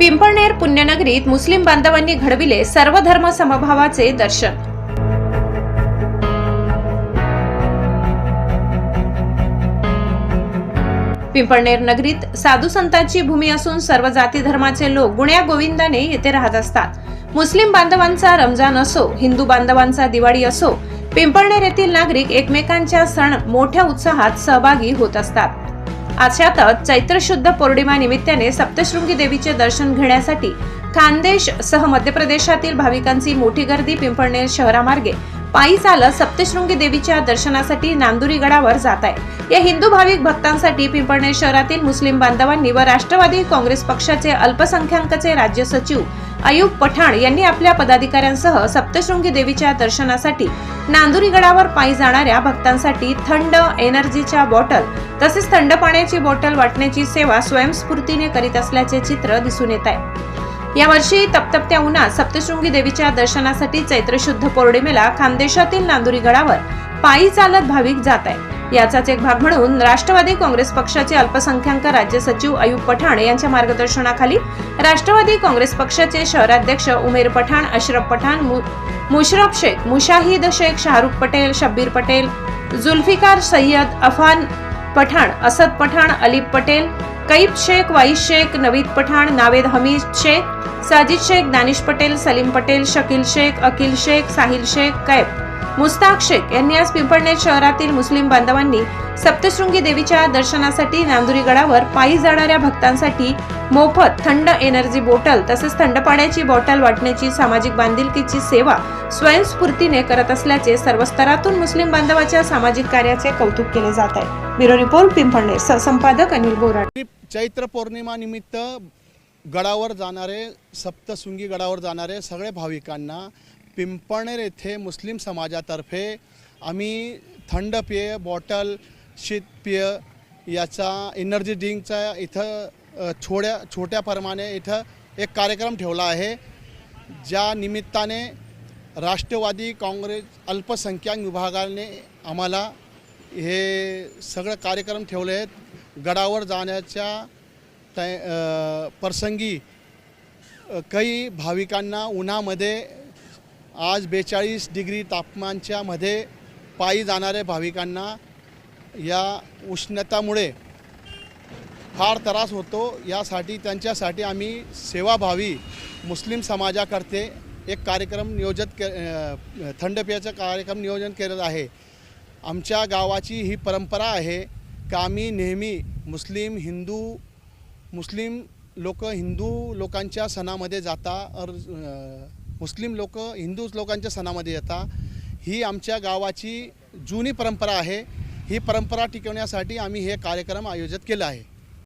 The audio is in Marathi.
पिंपळनेर पुण्यनगरीत मुस्लिम बांधवांनी घडविले सर्व धर्म समभावाचे दर्शन. पिंपळनेर नगरीत साधू संतांची भूमी असून सर्व जाती धर्माचे लोक गुण्या गोविंदाने येथे राहत असतात. मुस्लिम बांधवांचा रमजान असो हिंदू बांधवांचा दिवाळी असो पिंपळनेर येथील नागरिक एकमेकांच्या सण मोठ्या उत्साहात सहभागी होत असतात. अशातच चैत्र शुद्ध पौर्णिमा निमित्ताने सप्तशृंगी देवीचे दर्शन घेण्यासाठी खानदेश सह मध्य प्रदेशातील भाविकांची मोठी गर्दी पिंपळनेर शहरामार्गे पायी चालत सप्तशृंगी देवीच्या दर्शनासाठी नांदुरी गडावर जात आहे. या हिंदू भाविक भक्तांसाठी पिंपळनेर शहरातील मुस्लिम बांधवांनी व राष्ट्रवादी काँग्रेस पक्षाचे अल्पसंख्याकचे राज्य सचिव अयूब पठाण यांनी आपल्या पदाधिकाऱ्यांसह सप्तशृंगी देवीच्या दर्शनासाठी नांदुरी गडावर पायी जाणाऱ्या भक्तांसाठी थंड एनर्जीच्या बॉटल तसेच थंड पाण्याची बॉटल वाटण्याची सेवा स्वयंस्फूर्तीने करीत असल्याचे चित्र दिसून येत आहे. यावर्षी तपतपत्या उन्हात सप्तशृंगी देवीच्या दर्शनासाठी चैत्रशुद्ध पौर्णिमेला खानदेशातील नांदुरी गडावर पायी चालत भाविक जात आहे याचाच एक भाग म्हणून राष्ट्रवादी काँग्रेस पक्षाचे अल्पसंख्याक राज्य सचिव अयूब पठाण यांच्या मार्गदर्शनाखाली राष्ट्रवादी काँग्रेस पक्षाचे शहराध्यक्ष उमेर पठाण अशरफ पठाण मु- मुशरफ शेख मुशाहिद शेख शाहरुख पटेल शब्बीर पटेल जुल्फिकार सय्यद अफान पठाण असद पठाण अलीब पटेल कैब शेख वाईस शेख नवीद पठाण नावेद हमीद शेख साजिद शेख दानिश पटेल सलीम पटेल शकील शेख अकिल शेख साहिल शेख कैब मुस्ताक शेख यांनी आज पिंपळनेर शहरातील मुस्लिम बांधवांनी सप्तशृंगी देवीच्या दर्शनासाठी नांदुरी गडावर पायी जाणाऱ्या भक्तांसाठी मोफत थंड एनर्जी बॉटल तसेच थंड पाण्याची बॉटल वाटण्याची सामाजिक बांधिलकीची सेवा स्वयंस्फूर्तीने करत असल्याचे सर्व स्तरातून मुस्लिम बांधवाच्या सामाजिक कार्याचे कौतुक केले जात आहे. Bureau report Pimpalner. सहसंपादक Anil Borad. Chaitra पौर्णिमा निमित्त गडावर जाणारे सप्तशृंगी गडावर जाणारे सगळे भाविकांना पिंपणेर येथे मुस्लिम समाजातर्फे आम्ही थंड पेय बॉटल शीतपेय याचा एनर्जी ड्रिंकचा इथं छोड्या छोट्या प्रमाणे इथं एक कार्यक्रम ठेवला आहे ज्या निमित्ताने राष्ट्रवादी काँग्रेस अल्पसंख्याक विभागाने आम्हाला हे सगळं कार्यक्रम ठेवले आहेत. गडावर जाण्याच्या तय प्रसंगी काही भाविकांना उन्हामध्ये आज बेचाळीस डिग्री तापमानच्या मध्ये पायी जाणाऱ्या भाविकांना या उष्णतामुळे फार त्रास होतो. यासाठी त्यांच्यासाठी आम्ही सेवाभावी मुस्लिम समाजाकरते एक कार्यक्रम नियोजित के अ, थंड कार्यक्रम नियोजन केलेलं आहे. आमच्या गावाची ही परंपरा आहे का आम्ही नेहमी मुस्लिम हिंदू मुस्लिम लोक हिंदू लोकांच्या सणामध्ये जाता और मुस्लिम लोक हिंदू लोकांच्या सणामध्ये येतात. ही आमच्या गावाची जुनी परंपरा आहे. ही परंपरा टिकवण्यासाठी आम्ही हे कार्यक्रम आयोजित केला आहे.